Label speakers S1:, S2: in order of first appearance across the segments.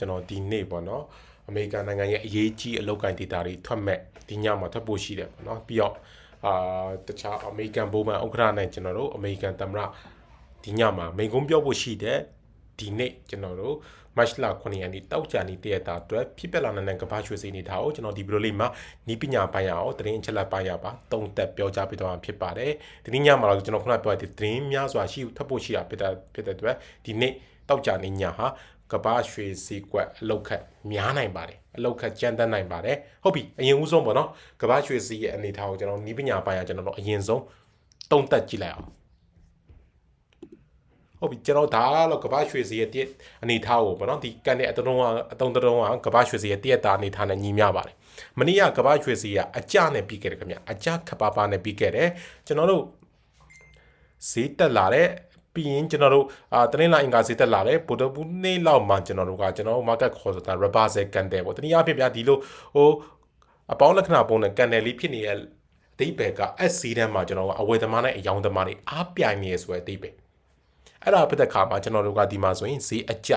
S1: ကျွန်တော်ဒီနေ့ပေါ့နော်အမေရိကန်နိုင်ငံရဲ့အရေးကြီးအလောက်ကိုင်းဒေတာတွေထွက်မဲ့ဒီညမှာထွက်ဖို့ရှိတယ်ပေါ့နော်ပြီးတော့အာတခြားအမေရိကန်ဘိုးမန်ဥက္ကဋ္ဌနဲ့ကျွန်တော်တို့အမေရိကန်သမ္မတဒီညမှာမိန်ကုန်းပြောဖို့ရှိတယ်ဒီနေ့ကျွန်တော်တို့မတ်လ9ရက်နေ့တောက်ကြနေ့တရက်တာအတွက်ဖြစ်ပက်လာတဲ့ကမ္ဘာရွှေစီနေတာကိုကျွန်တော်ဒီဗီဒီယိုလေးမှာနီးပညာပိုင်းရအောင်သတင်းအချက်လက်ပိုင်းရပါတုံသက်ပြောကြားပေးတော့မှာဖြစ်ပါတယ်ဒီနေ့ညမှာတော့ကျွန်တော်ခုနပြောတဲ့သတင်းများစွာရှိထွက်ဖို့ရှိတာဖြစ်တဲ့ဖြစ်တဲ့အတွက်ဒီနေ့တောက်ကြနေ့ညဟာ ကဘာရွှေစီကွက်အလောက်ခတ်များနိုင်ပါတယ်အလောက်ခတ်ကြမ်းတမ်းနိုင်ပါတယ်ဟုတ်ပြီအရင်ဦးဆုံးပေါ့နော်ကဘာရွှေစီရဲ့အနေအထားကိုကျွန်တော်နီးပညာပိုင်းရကျွန်တော်တို့အရင်ဆုံးတုံသက်ကြည့်လိုက်အောင်ဟုတ်ပြီကျွန်တော်ဒါကတော့ကဘာရွှေစီရဲ့တည့်အနေအထားကိုပေါ့နော်ဒီကန်တဲ့အတုံးကအတုံးတုံးကကဘာရွှေစီရဲ့တည့်တာအနေအထားနဲ့ညီမျှပါတယ်မနေ့ကကဘာရွှေစီကအကြနဲ့ပြီးခဲ့တယ်ခင်ဗျအကြခပ်ပါပါနဲ့ပြီးခဲ့တယ်ကျွန်တော်တို့ဈေးတက်လာတဲ့ ပြီးရင်ကျွန်တော်တို့အာတနင်္လာအင်္ဂါဈေးတက်လာတယ်ဗုဒ္ဓဘူးနေ့လောက်မှကျွန်တော်တို့ကကျွန်တော်တို့ market ခေါ်ဆိုတာ rubber ဆဲကန်တယ်ပေါ့တနည်းအားဖြင့်ဗျာဒီလိုဟိုအပေါင်းလက္ခဏာပုံနဲ့ကန်တယ်လေးဖြစ်နေတဲ့အတိတ်ပဲက SC တန်းမှာကျွန်တော်ကအဝယ်သမားနဲ့အယောင်သမားတွေအားပြိုင်နေရဆိုတဲ့အတိတ်ပဲအဲ့ဒါဖြစ်တဲ့ခါမှာကျွန်တော်တို့ကဒီမှာဆိုရင်ဈေးအကျ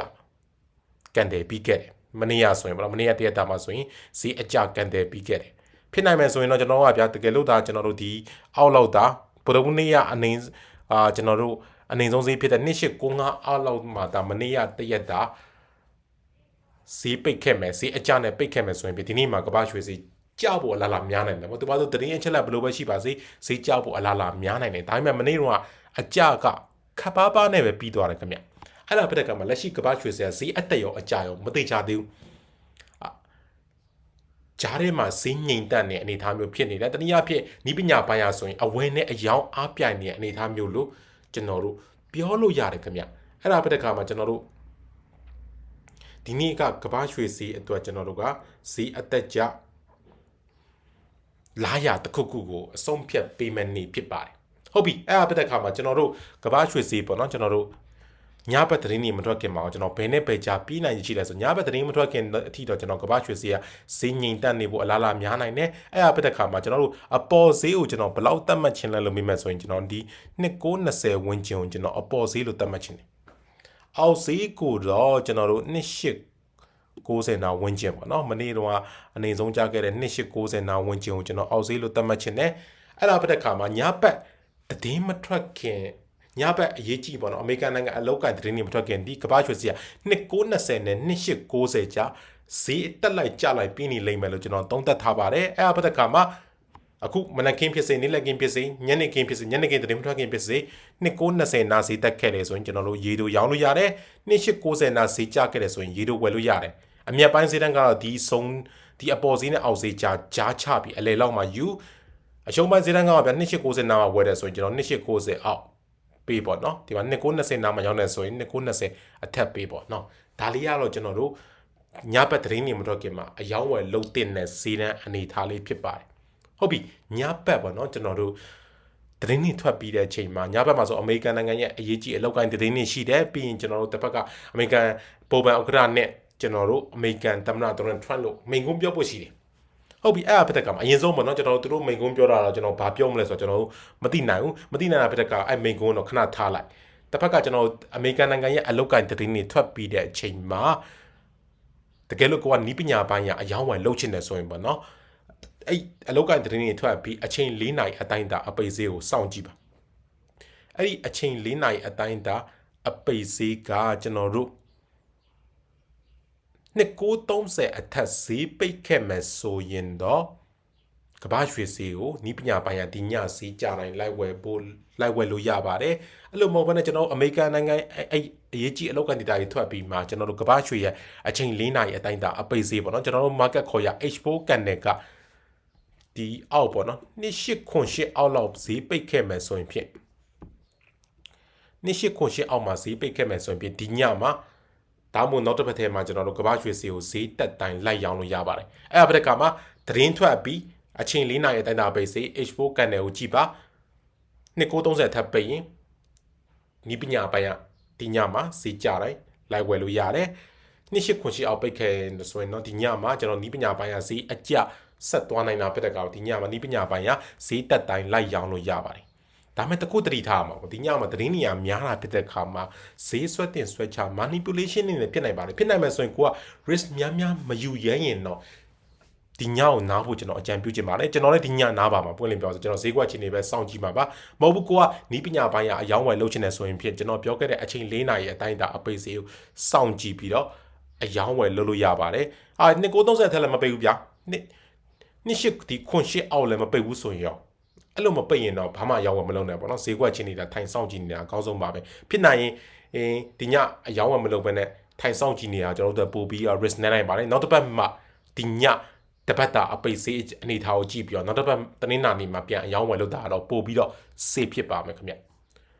S1: ကန်တယ်ပြီးခဲ့တယ်မနေ့ကဆိုရင်ပေါ့နော်မနေ့ကတရက်တာမှာဆိုရင်ဈေးအကျကန်တယ်ပြီးခဲ့တယ်ဖြစ်နိုင်မယ်ဆိုရင်တော့ကျွန်တော်တို့ကဗျာတကယ်လို့ဒါကျွန်တော်တို့ဒီအောက်လောက်တာဗုဒ္ဓဘူးနေ့ရအနေအာကျွန်တော်တို့အနေဆုံးဈေးဖြစ်တဲ့2895အောက်လောက်မှာဒါမနေ့ကတရက်တာဈေးပိတ်ခဲ့မယ်ဈေးအကျနဲ့ပိတ်ခဲ့မယ်ဆိုရင်ဒီနေ့မှာကမ္ဘာရွှေဈေးကြောက်ဖို့အလားလားများနိုင်တယ်ပေါ့ဒီပါဆိုတရင်အချက်လက်ဘယ်လိုပဲရှိပါစေဈေးကြောက်ဖို့အလားလားများနိုင်တယ်ဒါပေမဲ့မနေ့ကအကျကခပ်ပါးပါးနဲ့ပဲပြီးသွားတယ်ခင်ဗျအဲ့ဒါပြတဲ့ကမှာလက်ရှိကမ္ဘာရွှေဈေးဈေးအတက်ရောအကျရောမသိချသေးဘူးဂျားထဲမှာဈေးငိမ်တက်နေအနေအထားမျိုးဖြစ်နေတယ်တနည်းအားဖြင့်နီးပညာပိုင်းရဆိုရင်အဝယ်နဲ့အယောင်အားပြိုင်နေတဲ့အနေအထားမျိုးလို့ ကျွန်တော်တို့ပြောလို့ရတယ်ခင်ဗျအဲ့ဒါပြတဲ့ခါမှာကျွန်တော်တို့ဒီနေ့ကကဘာရွှေစီအတွက်ကျွန်တော်တို့ကစီအသက်ကြလာရတစ်ခုခုကိုအဆုံးဖြတ်ပေးမယ်နေဖြစ်ပါတယ်ဟုတ်ပြီအဲ့ဒါပြတဲ့ခါမှာကျွန်တော်တို့ကဘာရွှေစီပေါ့နော်ကျွန်တော်တို့ ညဘက်သတင်းတွေမထွက်ခင်မှာကျွန်တော်ဘယ်နဲ့ပဲကြာပြီးနိုင်ရှိလဲဆိုညဘက်သတင်းမထွက်ခင်အထိတော့ကျွန်တော်ကဘာရွှေစီကဈေးငိမ်တက်နေဖို့အလားလားများနိုင်တယ်အဲ့ဒါပြတဲ့ခါမှာကျွန်တော်တို့အပေါ်ဈေးကိုကျွန်တော်ဘယ်လောက်သတ်မှတ်ချင်လဲလို့မိမဲ့ဆိုရင်ကျွန်တော်ဒီ2920ဝန်းကျင်ကိုကျွန်တော်အပေါ်ဈေးလို့သတ်မှတ်ချင်တယ်အောက်ဈေးကိုတော့ကျွန်တော်တို့28 90နာဝန်းကျင်ပေါ့နော်မနေ့တော့အနေဆုံးကြားခဲ့တဲ့2890နာဝန်းကျင်ကိုကျွန်တော်အောက်ဈေးလို့သတ်မှတ်ချင်တယ်အဲ့ဒါပြတဲ့ခါမှာညဘက်တည်င်းမထွက်ခင် ညဘက်အရေးကြီးပေါ့နော်အမေရိကန်နိုင်ငံအလောက်ကတည်င်းတွေမထွက်ခင်ဒီကမ္ဘာရွှေစီက2990နဲ့2890ကြာဈေးတက်လိုက်ကျလိုက်ပြီးနေလိမ့်မယ်လို့ကျွန်တော်သုံးသပ်ထားပါတယ်အဲ့ဒါပြတဲ့ခါမှာအခုမနက်ခင်းဖြစ်စေနေ့လည်ခင်းဖြစ်စေညနေခင်းဖြစ်စေညနေခင်းတရင်မထွက်ခင်းဖြစ်စေ2990နာစီတက်ခဲ့တယ်ဆိုရင်ကျွန်တော်တို့ရေတို့ရောင်းလို့ရတယ်2890နာစီကျခဲ့တယ်ဆိုရင်ရေတို့ဝယ်လို့ရတယ်အမြတ်ပိုင်းဈေးတန်းကတော့ဒီဆုံးဒီအပေါ်ဈေးနဲ့အောက်ဈေးကြားကြားချပြီးအလဲလောက်မှာယူအရှုံးပိုင်းဈေးတန်းကဗျာ2890နာမှာဝယ်တယ်ဆိုရင်ကျွန်တော်2890အောက် ပေးပေါ့နော်ဒီမှာ2990နာမှာရောက်နေဆိုရင်2990အထက်ပေးပေါ့နော်ဒါလေးကတော့ကျွန်တော်တို့ညဘက်သတင်းတွေမတော့ခင်မှာအယောင်းဝယ်လုံးတင်တဲ့ဈေးတန်းအနေထားလေးဖြစ်ပါတယ်ဟုတ်ပြီညဘက်ပေါ့နော်ကျွန်တော်တို့သတင်းတွေထွက်ပြီးတဲ့အချိန်မှာညဘက်မှာဆိုအမေရိကန်နိုင်ငံရဲ့အရေးကြီးအလောက်ကိုင်းသတင်းတွေရှိတယ်ပြီးရင်ကျွန်တော်တို့တစ်ဖက်ကအမေရိကန်ပုံပန်ဥက္ကဋ္ဌနဲ့ကျွန်တော်တို့အမေရိကန်သမ္မတဒေါ်နယ်ထရန့်လို့မိန့်ခွန်းပြောဖို့ရှိတယ် ဟုတ်ပြီအဲ့အဖက်ကမှာအရင်ဆုံးပေါ့နော်ကျွန်တော်တို့သူတို့မိန်ကုန်းပြောတာတော့ကျွန်တော်ဘာပြောမလဲဆိုတော့ကျွန်တော်တို့မသိနိုင်ဘူးမသိနိုင်တာဖက်ကအဲ့မိန်ကုန်းတော့ခဏထားလိုက်တစ်ဖက်ကကျွန်တော်အမေရိကန်နိုင်ငံရဲ့အလုတ်ကန်သတင်းတွေထွက်ပြီးတဲ့အချိန်မှာတကယ်လို့ကိုကနီးပညာပိုင်းရအယောင်းဝယ်လှုပ်ချင်တယ်ဆိုရင်ပေါ့နော်အဲ့အလုတ်ကန်သတင်းတွေထွက်ပြီးအချိန်၄နိုင်အတိုင်းတာအပိတ်ဈေးကိုစောင့်ကြည့်ပါအဲ့ဒီအချိန်၄နိုင်အတိုင်းတာအပိတ်ဈေးကကျွန်တော်တို့ 2930အထက်ဈေးပိတ်ခဲ့မယ်ဆိုရင်တော့ကဘာရွှေဈေးကိုနီးပညာပိုင်းရဒီညဈေးကြတိုင်းလိုက်ဝယ်ဖို့လိုက်ဝယ်လို့ရပါတယ်အဲ့လိုမဟုတ်ဘဲနဲ့ကျွန်တော်အမေရိကန်နိုင်ငံအဲ့အရေးကြီးအလောက်ကန်ဒီတာတွေထွက်ပြီးမှကျွန်တော်တို့ကဘာရွှေရဲ့အချိန်၄နာရီအတိုင်းတာအပိတ်ဈေးပေါ့နော်ကျွန်တော်တို့ market ခေါ်ရ H4 ကန်နယ်ကဒီအောက်ပေါ့နော်2808အောက်လောက်ဈေးပိတ်ခဲ့မယ်ဆိုရင်ဖြင့်2808အောက်မှာဈေးပိတ်ခဲ့မယ်ဆိုရင်ဖြင့်ဒီညမှာ ဒါမှမဟုတ်နောက်တစ်ဖက်ထဲမှာကျွန်တော်တို့ကဘာရွှေစီကိုဈေးတက်တိုင်းလိုက်ရောင်းလို့ရပါတယ်အဲ့ဒါပြတဲ့ကမှာသတင်းထွက်ပြီးအချိန်၄နာရီအတိုင်းတာပိတ်စေ H4 ကန်နယ်ကိုကြည့်ပါ2930ထပ်ပိတ်ရင်နီးပညာပိုင်းကဒီညမှာဈေးကြတိုင်းလိုက်ဝယ်လို့ရတယ်နှစ်ရှိခွန်ရှိအောင်ပိတ်ခဲ့ဆိုရင်တော့ဒီညမှာကျွန်တော်နီးပညာပိုင်းကဈေးအကျဆက်သွားနိုင်တာဖြစ်တဲ့ကောင်ဒီညမှာနီးပညာပိုင်းကဈေးတက်တိုင်းလိုက်ရောင်းလို့ရပါတယ် ဒါမဲ့တခုတတိထားမှာပေါ့ဒီညမှာသတင်းနေရာများတာဖြစ်တဲ့အခါမှာဈေးဆွဲတင်ဆွဲချ manipulation နေနဲ့ဖြစ်နိုင်ပါတယ်ဖြစ်နိုင်မယ်ဆိုရင်ကိုက risk များများမယူရရင်တော့ဒီညကိုနားဖို့ကျွန်တော်အကြံပြုချင်ပါတယ်ကျွန်တော်လည်းဒီညနားပါမှာပွင့်လင်းပြောဆိုကျွန်တော်ဈေးကွက်ချင်းနေပဲစောင့်ကြည့်မှာပါမဟုတ်ဘူးကိုကနီးပညာပိုင်းကအယောင်းဝယ်လုပ်ချင်တယ်ဆိုရင်ဖြင့်ကျွန်တော်ပြောခဲ့တဲ့အချိန်၄နာရီအတိုင်းဒါအပိတ်ဈေးကိုစောင့်ကြည့်ပြီးတော့အယောင်းဝယ်လုပ်လို့ရပါတယ်အာနှစ်930ထက်လည်းမပိတ်ဘူးဗျာနှစ်နှစ်ရှိဒီခွန်ရှိအောက်လည်းမပိတ်ဘူးဆိုရင်ရော အဲ့လိုမပိတ်ရင်တော့ဘာမှအယောင်းဝယ်မလုပ်နဲ့ပေါ့နော်ဈေးကွက်ချင်းနေတာထိုင်ဆောင်ကြည့်နေတာအကောင်းဆုံးပါပဲဖြစ်နိုင်ရင်အင်းဒီညအယောင်းဝယ်မလုပ်ဘဲနဲ့ထိုင်ဆောင်ကြည့်နေတာကျွန်တော်တို့ပို့ပြီး risk နဲ့နိုင်ပါတယ်နောက်တစ်ပတ်မှဒီညတပတ်တာအပိတ်ဈေးအနေထားကိုကြည့်ပြီးတော့နောက်တစ်ပတ်တနင်္လာနေ့မှာပြန်အယောင်းဝယ်လုပ်တာတော့ပို့ပြီးတော့ safe ဖြစ်ပါမယ်ခင်ဗျ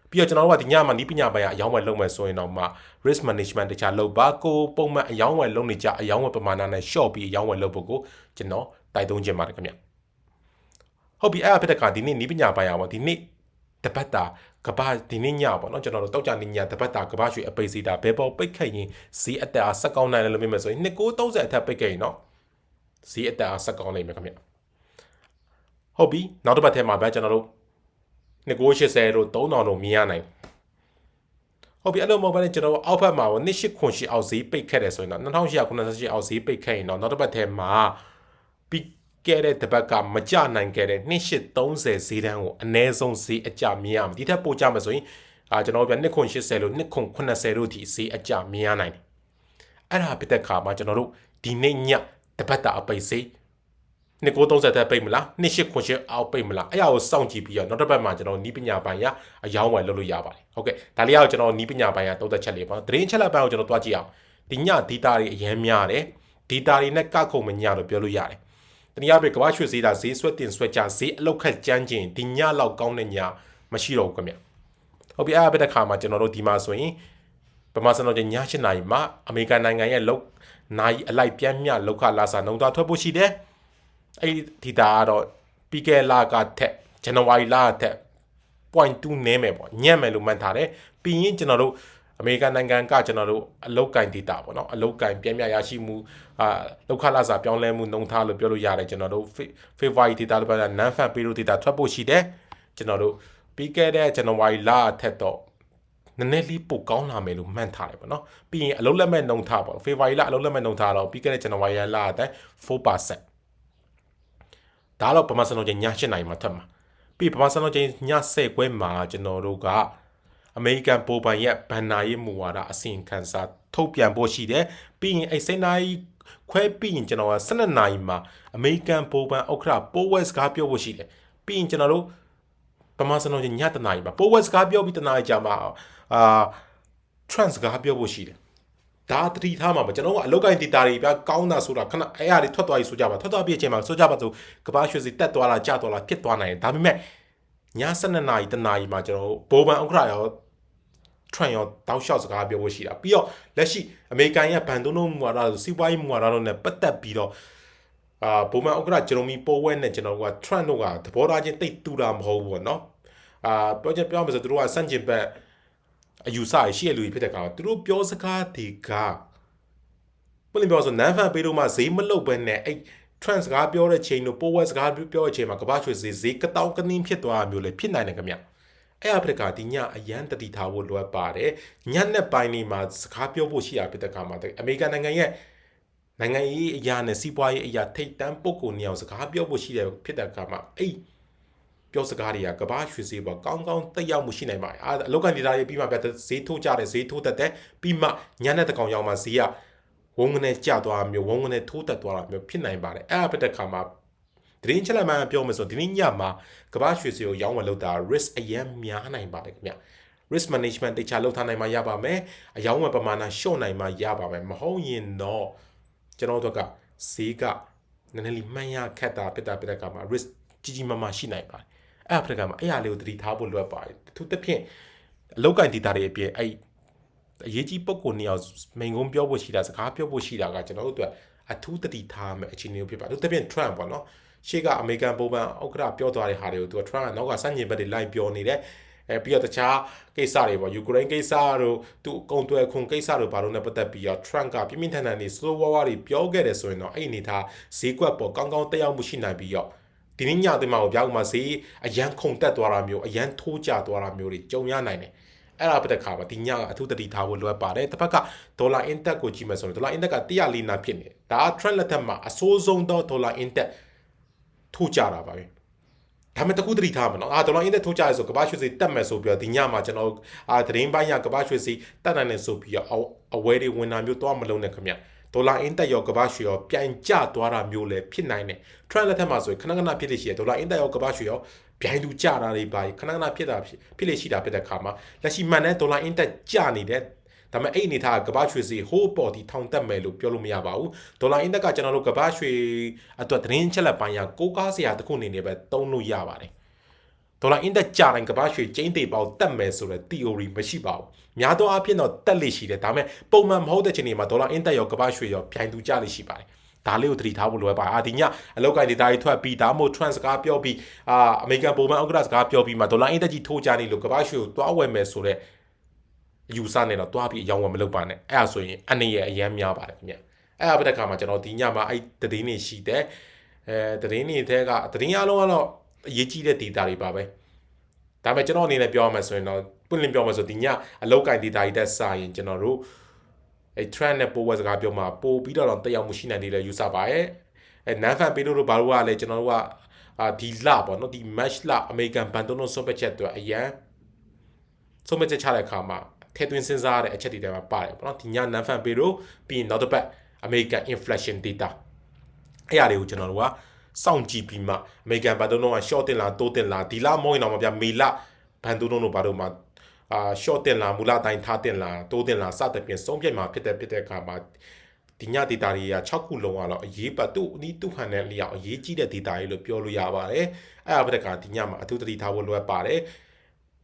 S1: ပြီးတော့ကျွန်တော်တို့ကဒီညမှာနီးပညာပိုင်းကအယောင်းဝယ်လုပ်မယ်ဆိုရင်တော့မှ risk management တခြားလုပ်ပါကိုပုံမှန်အယောင်းဝယ်လုပ်နေကြအယောင်းဝယ်ပမာဏနဲ့ short ပြီးအယောင်းဝယ်လုပ်ဖို့ကိုကျွန်တော်တိုက်တွန်းချင်ပါတယ်ခင်ဗျ ဟုတ်ပြီအဲ့အဖြစ်တကဒီနေ့နီးပညာပိုင်းရပါဒီနေ့တပတ်တာကဘာဒီနေ့ညပေါ့နော်ကျွန်တော်တို့တောက်ကြနေညတပတ်တာကဘာရွှေအပိတ်စီတာဘယ်ပေါ်ပိတ်ခဲ့ရင်ဈေးအတက်အားဆက်ကောင်းနိုင်တယ်လို့မြင်မယ်ဆိုရင်2930အထက်ပိတ်ခဲ့ရင်နော်ဈေးအတက်အားဆက်ကောင်းနိုင်မယ်ခင်ဗျဟုတ်ပြီနောက်တစ်ပတ်ထဲမှာပဲကျွန်တော်တို့2980တို့3000တို့မြင်ရနိုင်ဟုတ်ပြီအဲ့လိုမဟုတ်ဘဲနဲ့ကျွန်တော်တို့အောက်ဘက်မှာပေါ့28ခွန်ရှိအောက်ဈေးပိတ်ခဲ့တယ်ဆိုရင်တော့2898အောက်ဈေးပိတ်ခဲ့ရင်တော့နောက်တစ်ပတ်ထဲမှာပြီး ခဲ့တဲ့တစ်ပတ်ကမကြနိုင်ခဲ့တဲ့2830ဈေးတန်းကိုအ ਨੇ ဆုံးဈေးအကြမြင်ရမယ်ဒီထက်ပိုကြမယ်ဆိုရင်အာကျွန်တော်တို့ပြန်2ခွန်80လို့2ခွန်80တို့ဒီဈေးအကြမြင်ရနိုင်တယ်အဲ့ဒါဖြစ်တဲ့ခါမှာကျွန်တော်တို့ဒီနေ့ညတစ်ပတ်တာအပိတ်ဈေး2930တက်ပိတ်မလား28ခွန်8အောက်ပိတ်မလားအဲ့ဒါကိုစောင့်ကြည့်ပြီးတော့နောက်တစ်ပတ်မှာကျွန်တော်နီးပညာပိုင်းရအယောင်းဝယ်လုပ်လို့ရပါတယ်ဟုတ်ကဲ့ဒါလေးကတော့ကျွန်တော်နီးပညာပိုင်းရတုံးသက်ချက်လေးပေါ့သတင်းချက်လက်ပိုင်းကိုကျွန်တော်တွားကြည့်အောင်ဒီည data တွေအရင်များတယ် data တွေနဲ့ကခုံမညလို့ပြောလို့ရတယ် တနည်းအားဖြင့်ကမ္ဘာရွှေဈေးတာဈေးဆွဲတင်ဆွဲကြဈေးအလောက်ခက်ကြမ်းကျင်ဒီညလောက်ကောင်းတဲ့ညမရှိတော့ဘူးခင်ဗျဟုတ်ပြီအဲ့ဒါပဲတစ်ခါမှာကျွန်တော်တို့ဒီမှာဆိုရင်ပမာစံတော်ချင်းည8နာရီမှာအမေရိကန်နိုင်ငံရဲ့လောက်နိုင်အလိုက်ပြန်းမြလောက်ခလာစာနှုံသားထွက်ဖို့ရှိတယ်အဲ့ဒီဒါကတော့ပြီးခဲ့လာကထက်ဇန်နဝါရီလထက်0.2နဲမယ်ပေါ့ညံ့မယ်လို့မှတ်ထားတယ်ပြီးရင်ကျွန်တော်တို့ အမေရိကန်နိုင်ငံကကျွန်တော်တို့အလုတ်ကင်ဒေတာပေါ့နော်အလုတ်ကင်ပြင်းပြရရှိမှုအာလောက်ခလာစာပြောင်းလဲမှုနှုံထားလို့ပြောလို့ရတယ်ကျွန်တော်တို့ February data လို့ပြောတာ non fan payroll data ထွက်ဖို့ရှိတယ်ကျွန်တော်တို့ပြီးခဲ့တဲ့ January လအထက်တော့နည်းနည်းလေးပိုကောင်းလာမယ်လို့မှန်းထားတယ်ပေါ့နော်ပြီးရင်အလုံးလက်မဲ့နှုံထားပေါ့ February လအလုံးလက်မဲ့နှုံထားတော့ပြီးခဲ့တဲ့ January လအတိုင်း4%ဒါတော့ပမာစံတော်ချင်းည8နိုင်မှာထပ်မှာပြီးပမာစံတော်ချင်းည10ခွဲမှာကျွန်တော်တို့က အမေရိကန်ပိုပိုင်ရဲ့ဘန်နာရေးမူဝါဒအစီရင်ခံစာထုတ်ပြန်ဖို့ရှိတယ်ပြီးရင်အဲ့စိနာရီခွဲပြီးရင်ကျွန်တော်က12နာရီမှာအမေရိကန်ပိုပိုင်ဥက္ကဋ္ဌပိုဝက်စကားပြောဖို့ရှိတယ်ပြီးရင်ကျွန်တော်တို့ပမာစံတော်ချင်းညတနာရီမှာပိုဝက်စကားပြောပြီးတနာရီကြာမှာအာ trans စကားပြောဖို့ရှိတယ်ဒါတတိထားမှာမကျွန်တော်ကအလောက်ကင်ဒေတာတွေပြကောင်းတာဆိုတာခဏအဲ့အရာတွေထွက်သွားပြီဆိုကြပါထွက်သွားပြီအချိန်မှာဆိုကြပါစို့ကဘာရွှေစီတက်သွားလားကျသွားလားဖြစ်သွားနိုင်တယ်ဒါပေမဲ့ ည7နာရီတနာရီမှာကျွန်တော်တို့ဘိုးဘန်ဥက္ကဋ္ဌရော trend ရောတောက်လျှောက်စကားပြောဖို့ရှိတာပြီးတော့လက်ရှိအမေရိကန်ရဲ့ဘန်တုံးတို့မူဝါဒဆိုစီးပွားရေးမူဝါဒတို့နဲ့ပတ်သက်ပြီးတော့အာဘိုးမန်ဥက္ကဋ္ဌဂျေရိုမီပိုဝဲနဲ့ကျွန်တော်က trend တို့ကသဘောထားချင်းတိတ်တူတာမဟုတ်ဘူးပေါ့နော်အာပြောချင်ပြောမယ်ဆိုသူတို့ကစန့်ကျင်ဘက်အယူဆရရှိရလူတွေဖြစ်တဲ့ကောင်သူတို့ပြောစကားတွေကဘယ်လိုပြောဆိုနန်ဖန်ပေးတော့မှဈေးမလုတ်ပဲနဲ့အဲ့ trend စကားပြောတဲ့ချိန်တို့ပိုဝဲစကားပြောတဲ့ချိန်မှာကမ္ဘာ့ရွှေဈေးဈေးကတောင်းကနင်းဖြစ်သွားမျိုးလည်းဖြစ်နိုင်တယ်ခင်ဗျအဲ့အဖရကဒီညအရန်တတိထားဖို့လိုအပ်ပါတယ်ညနဲ့ပိုင်းနေမှာစကားပြောဖို့ရှိရဖြစ်တဲ့ခါမှာအမေရိကန်နိုင်ငံရဲ့နိုင်ငံရေးအရာနဲ့စီးပွားရေးအရာထိတ်တန်းပုံကိုနေအောင်စကားပြောဖို့ရှိတယ်ဖြစ်တဲ့ခါမှာအဲ့ပြောစကားတွေကကဘာရွှေဈေးပေါ်ကောင်းကောင်းတက်ရောက်မှုရှိနိုင်ပါတယ်အဲအလောက်ကန်ဒေတာတွေပြီးမှပြဈေးထိုးကြတယ်ဈေးထိုးတက်တယ်ပြီးမှညနေတကောင်ရောက်မှဈေးက ဝုန်းကနေကျသွားမျိုးဝုန်းကနေထိုးတက်သွားတာမျိုးဖြစ်နိုင်ပါတယ်အဲ့အဖြစ်တဲ့ခါမှာသတင်းချက်လက်မှန်ပြောမယ်ဆိုဒီနေ့ညမှာကမ္ဘာရွှေစီကိုရောင်းဝယ်လုပ်တာ risk အရင်များနိုင်ပါတယ်ခင်ဗျ risk management တေချာလုပ်ထားနိုင်မှရပါမယ်အယောင်းဝယ်ပမာဏရှော့နိုင်မှရပါမယ်မဟုတ်ရင်တော့ကျွန်တော်တို့ကဈေးကနည်းနည်းလေးမှန်ရခက်တာဖြစ်တာဖြစ်တဲ့ကမှာ risk ကြီးကြီးမားမားရှိနိုင်ပါတယ်အဲ့အဖရကမှာအဲ့ရလေးကိုသတိထားဖို့လိုအပ်ပါတယ်အထူးသဖြင့်အလောက်ကန်ဒေတာတွေအပြင်အဲ့ အရေးကြီးပုံကိုနေအောင်မိန်ကုန်းပြောဖို့ရှိတာစကားပြောဖို့ရှိတာကကျွန်တော်တို့အတွက်အထူးသတိထားမယ်အခြေအနေဖြစ်ပါတယ်အထူးသဖြင့် Trump ပေါ့နော်ရှေ့ကအမေရိကန်ပုံပန်ဥက္ကဋ္ဌပြောသွားတဲ့ဟာတွေကိုသူက Trump ကနောက်ကစန့်ကျင်ဘက်တွေလိုက်ပြောနေတယ်အဲပြီးတော့တခြားကိစ္စတွေပေါ့ယူကရိန်းကိစ္စတို့သူကုံတွယ်ခွန်ကိစ္စတို့ဘာလို့ ਨੇ ပတ်သက်ပြီးတော့ Trump ကပြင်းပြင်းထန်ထန်နေ slow wah wah တွေပြောခဲ့တယ်ဆိုရင်တော့အဲ့အနေထားဈေးကွက်ပေါ်ကောင်းကောင်းတက်ရောက်မှုရှိနိုင်ပြီးတော့ဒီနေ့ညတင်မှာကိုပြောက်မှာဈေးအရန်ခုန်တက်သွားတာမျိုးအရန်ထိုးကျသွားတာမျိုးတွေကြုံရနိုင်တယ် အဲ့ဒါပဲတစ်ခါမှာဒီညကအထူးတတိထားဖို့လိုအပ်ပါတယ်တစ်ဖက်ကဒေါ်လာ index ကိုကြည့်မယ်ဆိုရင်ဒေါ်လာ index က104နာဖြစ်နေတယ်ဒါက trend လက်ထက်မှာအဆိုးဆုံးသောဒေါ်လာ index ထိုးကျတာပါပဲဒါမဲ့တခုတတိထားမှာနော်အာဒေါ်လာ index ထိုးကျရဲဆိုကမ္ဘာရွှေစီတက်မယ်ဆိုပြီးတော့ဒီညမှာကျွန်တော်အာသတင်းပိုင်းရကမ္ဘာရွှေစီတက်နိုင်တယ်ဆိုပြီးတော့အဝဲတွေဝင်တာမျိုးတော့မလုံးနဲ့ခင်ဗျဒေါ်လာအင်းတက်ရောကမ္ဘာရွှေရောပြန်ကျသွားတာမျိုးလည်းဖြစ်နိုင်တယ် trend လက်ထက်မှာဆိုရင်ခဏခဏဖြစ်လို့ရှိရဒေါ်လာအင်းတက်ရောကမ္ဘာရွှေရော ပြိုင်သူကျတာတွေပါခဏခဏဖြစ်တာဖြစ်ဖြစ်လို့ရှိတာဖြစ်တဲ့ခါမှာလက်ရှိမှန်တဲ့ဒေါ်လာအင်းတက်ကျနေတဲ့ဒါပေမဲ့အဲ့အနေထားကကမ္ဘာရွှေစီဟိုးပေါ်ဒီထောင်တက်မယ်လို့ပြောလို့မရပါဘူးဒေါ်လာအင်းတက်ကကျွန်တော်တို့ကမ္ဘာရွှေအတွက်သတင်းချက်လက်ပိုင်းရကိုးကားစရာတစ်ခုအနေနဲ့ပဲသုံးလို့ရပါတယ်ဒေါ်လာအင်းတက်ကြတိုင်းကမ္ဘာရွှေကျင်းသေးပေါက်တက်မယ်ဆိုတဲ့ theory မရှိပါဘူးများသောအားဖြင့်တော့တက်လေရှိတယ်ဒါပေမဲ့ပုံမှန်မဟုတ်တဲ့ချိန်တွေမှာဒေါ်လာအင်းတက်ရောကမ္ဘာရွှေရောပြိုင်သူကြလေရှိပါတယ် ဒါလေးကိုသတိထားဖို့လိုအပ်ပါအာဒီညအလောက်ကိုင်ဒေတာတွေထွက်ပြီးဒါမှမဟုတ် trans စကားပြောပြီးအာအမေရိကန်ပုံမှန်ဥက္ကဋ္ဌစကားပြောပြီးမှဒေါ်လာအင်းတက်ကြီးထိုးကြနေလို့ကမ္ဘာရွှေကိုတွားဝယ်မယ်ဆိုတဲ့အယူဆနဲ့တော့တွားပြီးအယောင်းဝယ်မလုပ်ပါနဲ့အဲ့ဒါဆိုရင်အနေရအရန်များပါတယ်ခင်ဗျအဲ့ဒါပဲတဲ့ခါမှာကျွန်တော်ဒီညမှာအဲ့တည်င်းနေရှိတဲ့အဲတည်င်းနေတဲ့ကတည်င်းအလုံးကတော့အရေးကြီးတဲ့ data တွေပါပဲဒါပေမဲ့ကျွန်တော်အနေနဲ့ပြောရမယ်ဆိုရင်တော့ပွင့်လင်းပြောမယ်ဆိုဒီညအလောက်ကင် data တွေတက်စာရင်ကျွန်တော်တို့ အဲ trend နဲ့ပိုးဝဲစကားပြောမှာပို့ပြီးတော့တက်ရောက်မှုရှိနိုင်တယ်လေယူဆပါရဲ့အဲ non fan ပေးလို့တို့ဘာလို့ကလဲကျွန်တော်တို့ကအာဒီလပေါ့နော်ဒီ match လအမေရိကန်ဘန်တိုနိုဆွတ်ပက်ချက်တွေအရန်ဆွတ်ပက်ချက်ချတဲ့အခါမှာထည့်သွင်းစဉ်းစားရတဲ့အချက်တွေထဲမှာပါတယ်ပေါ့နော်ဒီညနန်ဖန်ပေတို့ပြီးရင်နောက်တစ်ပတ် American inflation data အဲ့အရာတွေကိုကျွန်တော်တို့ကစောင့်ကြည့်ပြီးမှ American ဘတ်တုံးက short တင်လာတိုးတင်လာဒီလမဟုတ်ရင်တော့မပြမေလဘန်တုံးတို့ဘာတို့မှာ အာ short တင်လာမူလတိုင်းထားတင်လာတိုးတင်လာစသဖြင့်စုံပြတ်မှာဖြစ်တဲ့ဖြစ်တဲ့အခါမှာဒီည data တွေက6ခုလုံးကတော့အရေးပါသူ့အနီးသူ့ဟန်တဲ့လျောက်အရေးကြီးတဲ့ data တွေလို့ပြောလို့ရပါတယ်အဲ့အပဒကဒီညမှာအထူးသတိထားဖို့လိုအပ်ပါတယ်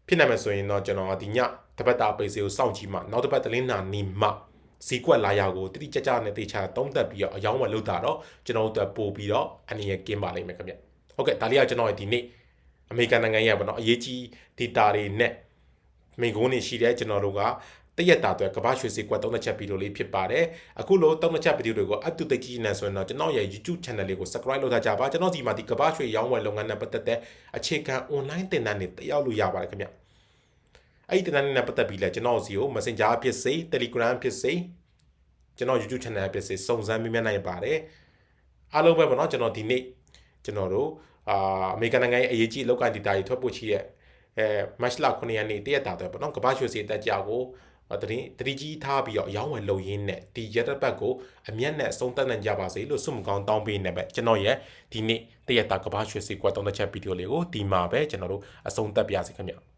S1: ဖြစ်နိုင်မယ်ဆိုရင်တော့ကျွန်တော်ဒီညတပတ်တာပိတ်စေကိုစောင့်ကြည့်မှနောက်တစ်ပတ်တလင်းနာနီမှစီကွက်လာရကိုတိတိကျကျနဲ့တေချာတုံးသက်ပြီးတော့အယောင်းဝယ်လုပ်တာတော့ကျွန်တော်တို့ပို့ပြီးတော့အနေရကင်းပါလိမ့်မယ်ခင်ဗျဟုတ်ကဲ့ဒါလေးကကျွန်တော်ဒီနေ့အမေရိကန်နိုင်ငံရဲ့ပေါ့နော်အရေးကြီး data တွေနဲ့ မိကုန်းနေရှိတဲ့ကျွန်တော်တို့ကတရက်တာအတွက်ကဘာရွှေစီကွက်သုံးချက်ဗီဒီယိုလေးဖြစ်ပါတယ်အခုလိုသုံးချက်ဗီဒီယိုတွေကို up to date ကြည့်နေဆိုရင်တော့ကျွန်တော်ရဲ့ YouTube channel လေးကို subscribe လုပ်ထားကြပါကျွန်တော်ဒီမှာဒီကဘာရွှေရောင်းဝယ်လုပ်ငန်းနဲ့ပတ်သက်တဲ့အခြေခံ online သင်တန်းတွေတက်ရောက်လို့ရပါတယ်ခင်ဗျအဲ့ဒီတန်းနဲ့ပတ်သက်ပြီးလဲကျွန်တော်စီကို Messenger ဖြစ်စေ Telegram ဖြစ်စေကျွန်တော် YouTube channel ဖြစ်စေစုံစမ်းမြင်မြင်နိုင်ပါတယ်အားလုံးပဲပေါ့နော်ကျွန်တော်ဒီနေ့ကျွန်တော်တို့အာအမေရိကန်နိုင်ငံရဲ့အရေးကြီးလောက်ကန်ဒေတာတွေထွက်ပို့ချီရဲ့ အဲ match လ9ရက်နေ့တရက်တာတော့ပေါ့နော်ကမ္ဘာရွှေစီတက်ကြကိုတတိတတိကြီးထားပြီးတော့အယောင်းဝယ်လုံရင်းနဲ့ဒီရက်တစ်ပတ်ကိုအမျက်နဲ့အဆုံးသတ်နိုင်ကြပါစေလို့ဆုမကောင်းတောင်းပေးနေပဲကျွန်တော်ရဲ့ဒီနေ့တရက်တာကမ္ဘာရွှေစီကွက်သုံးတဲ့ချက်ဗီဒီယိုလေးကိုဒီမှာပဲကျွန်တော်တို့အဆုံးသတ်ပြစီခင်ဗျာ